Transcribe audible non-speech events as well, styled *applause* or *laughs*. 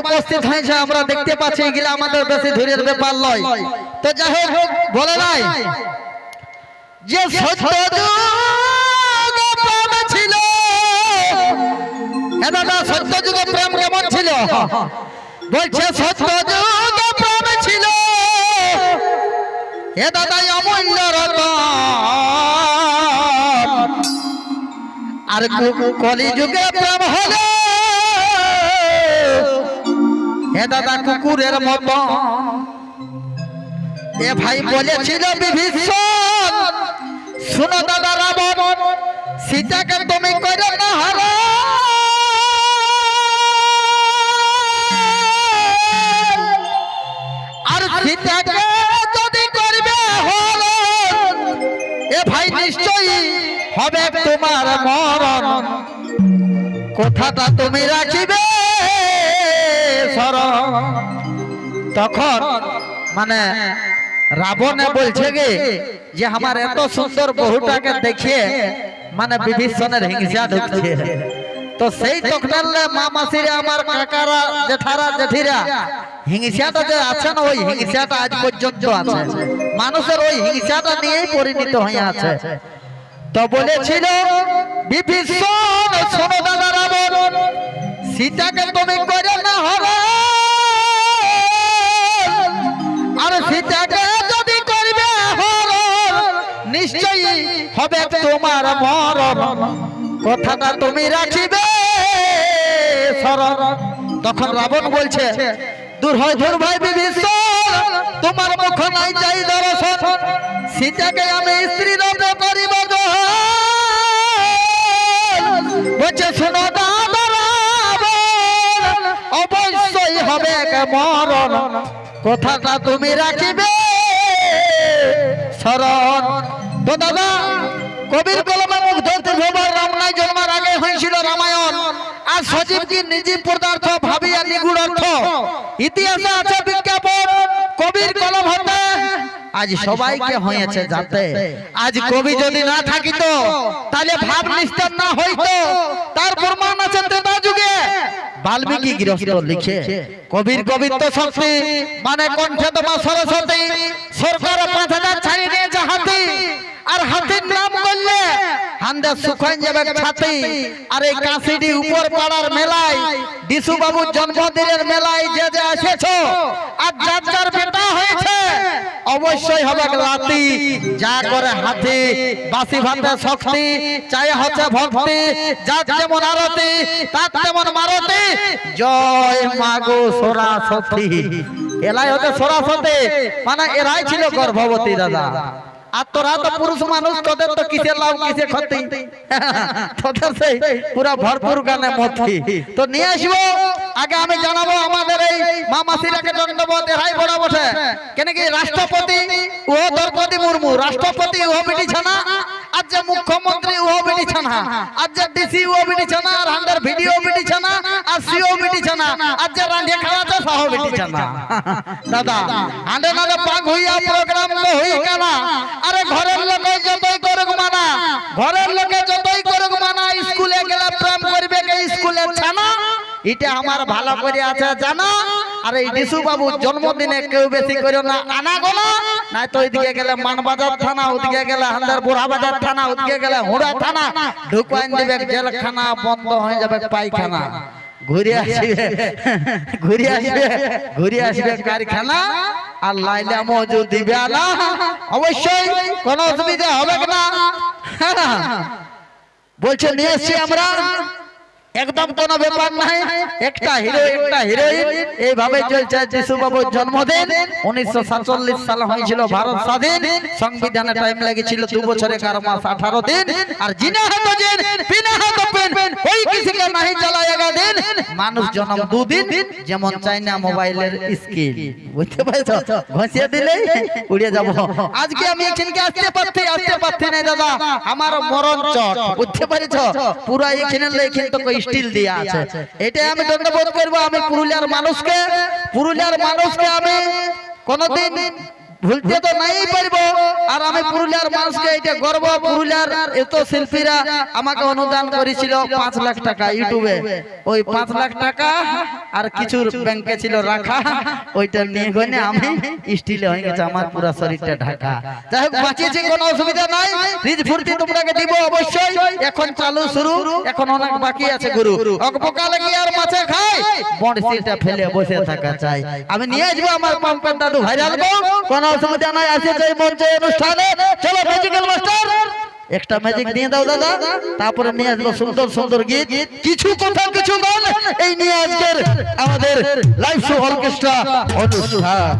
উপস্থিত হয়েছে, আমরা দেখতে পাচ্ছি এগুলা আমাদের বেশি ধৈর্যের ব্যাপার নয়। তো যাই হোক, বলে নাই যে ছিল। ছিল? এ দাদা রতন। আর কলি যুগে প্রেম হলে দাদা কুকুরের মতো। এ ভাই বলেছিল বিভীষণ। শুনো দাদা রাবণ, সীতাকে তুমি করে না হারা। আর সীতাকে যদি করবে হরণ, এ ভাই নিশ্চয়ই হবে তোমার মরণ। কথাটা তুমি রাখিবে। তখন মানে রাবণে বলছে গে যে আমার এত সুন্দর বহুটাকে দেখিয়ে মানে বিভীষণের হিংসা ঢুকছে তো সেই তখনালে মা মাসিরা আমার কাকারা জেঠারা জেঠিরা হিংসাটা যে আছে না ওই হিংসাটা আজ পর্যন্ত আছে। মানুষের ওই হিংসাটা নিয়েই পরিণত হয়ে আছে। তো বলেছিল বিভীষণ শোনো দাদা রাবণ সীতাকে তুমি করে হবে তোমার মরণ কথাটা তুমি রাখিবে তখন রাবণ বলছে দূর হয় দূর ভাই বিভীষণ। তোমার মুখ নাই যাই দর্শন। সীতাকে আমি স্ত্রী রূপে করিব বলছে শোনো অবশ্যই হবে মরণ। কথাটা তুমি রাখিবে শরণ। তো দাদা কবির কলমে মুগ্ধ ত্রিভুবন রামনায় জন্মার আগে হয়েছিল রামায়ণ। আর সজীব কি নিজি পদার্থ ভাবিয়া নিগুড় অর্থ। ইতিহাসে আছে বিজ্ঞাপন কবির কলম হতে। আজ সবাইকে হয়েছে যাতে। আজ কবি যদি না থাকিত তাহলে ভাব নিস্তার না হইতো। তার প্রমাণ আছে তেতা যুগে। বাল্মীকি গৃহস্থ লিখে কবির কবিত্ব শক্তি মানে কণ্ঠে তোমার সরস্বতী। সরকার পাঁচ হাজার ছাড়ি নিয়েছে হাতি আর হাতির নাম করলে হান্দে শুকাই যাবে ছাতি। আর এই কাশিডি উপর পাড়ার মেলায়। দিশু বাবুর জন্মদিনের মেলায় যে যে এসেছ আর যার যার বেটা হয়েছে অবশ্যই হবে লাতি যা করে হাতি বাসি ভাতে শক্তি চাই হচ্ছে ভক্তি যার যেমন আরতি তার তেমন মারতি। জয় মাগো সরাসতী এলাই হতে সরাসতী মানে এরাই ছিল গর্ভবতী দাদা। আর তোরা তো পুরুষ মানুষ, তোদের তো কিসের লাভ, কিসের ক্ষতি? *laughs* তোদের সেই পুরা ভরপুর গানে মতি। তো নিয়ে আসব। আগে আমি জানাব আমাদের এই বড় বসে। কেন কি রাষ্ট্রপতি ও দ্রৌপদী মুর্মু, রাষ্ট্রপতি ও যে মুখ্যমন্ত্রী ও যে ডিসি ও আর হান্ডার ভিডিও আর সিও সহ বিটিছে দাদা হান্ডে নালে পাক হইয়া প্রোগ্রাম তো হই কেনা আরে ঘরের লোকে যতই করুক মানা ঘরের লোকে যতই করুক মানা স্কুলে গেলে প্রেম করবে কে? স্কুলে ছানা এটা আমার ভালো করে আছে জানা? আর ডিসু বাবু জন্মদিনে কেউ বেশি করে না আনা গোনা নাই তো ওইদিকে গেলে মানবাজার থানা ওদিকে গেলে হান্দার বুড়া বাজার থানা ওদিকে গেলে হুড়া থানা। ঢুকাইন দিবে জেলখানা বন্ধ হয়ে যাবে পায়খানা। ঘুরে আসবে। ঘুরে আসবে। ঘুরে আসবে কারখানা। আর লাইলা মজুদ দিবে না। অবশ্যই কোনো অসুবিধা হবে না। বলছে নিয়ে এসছি আমরা। একদম কোনো ব্যাপার নাই। একটা হিরো একটা হিরোইন এইভাবে চলছে যিশু বাবুর জন্মদিন। উনিশশো সাতচল্লিশ সাল হয়েছিল ভারত স্বাধীন। সংবিধানে টাইম লেগেছিল দু বছরে কার মাস আঠারো দিন। আর মানুষ জন্ম দুদিন, যেমন চাইনা মোবাইলের স্কিল বুঝতে পারছ? ঘষিয়ে দিলেই উড়ে যাব। আজকে আমি এখানকে আসতে পারছি আসতে পারছি না দাদা। আমার মরণ চট। বুঝতে পারছ? পুরা এখানে লেখিন তো স্টিল দিয়ে আছে। এটা আমি ধন্যবাদ করব আমি পুরুলিয়ার মানুষকে। পুরুলিয়ার মানুষকে আমি কোনদিন ভুলতে তো নাই পারব। আর আমি পুরুলিয়ার মানুষকে এটা গর্ব। পুরুলিয়ার এত শিল্পীরা আমাকে অনুদান করেছিল পাঁচ লাখ টাকা ইউটিউবে। ওই পাঁচ লাখ টাকা আর কিছু ব্যাংকে ছিল রাখা। ওইটা নিয়ে গনে আমি স্টিলে হয়ে গেছে। আমার পুরো শরীরটা ঢাকা। যাই হোক বাঁচিয়েছি কোনো অসুবিধা নাই। রিজ ফুর্তি তোমরাকে দিব অবশ্যই। এখন চালু শুরু। এখন অনেক বাকি আছে গুরু। অকপকালে কি আর মাছে খায় বড় সিলটা ফেলে বসে থাকা চাই। আমি নিয়ে আসব আমার পাম্পের দাদু ভাইরাল কোনো মঞ্চে অনুষ্ঠানে। চলো ম্যাজিক্যাল মাস্টার একটা ম্যাজিক দিয়ে দাও দাদা। তারপরে নিয়ে আসব সুন্দর সুন্দর গীত। কিছু কথা, কিছু গান। এই নিয়ে আজকের আমাদের লাইভ শো অর্কেস্ট্রা অনুষ্ঠান।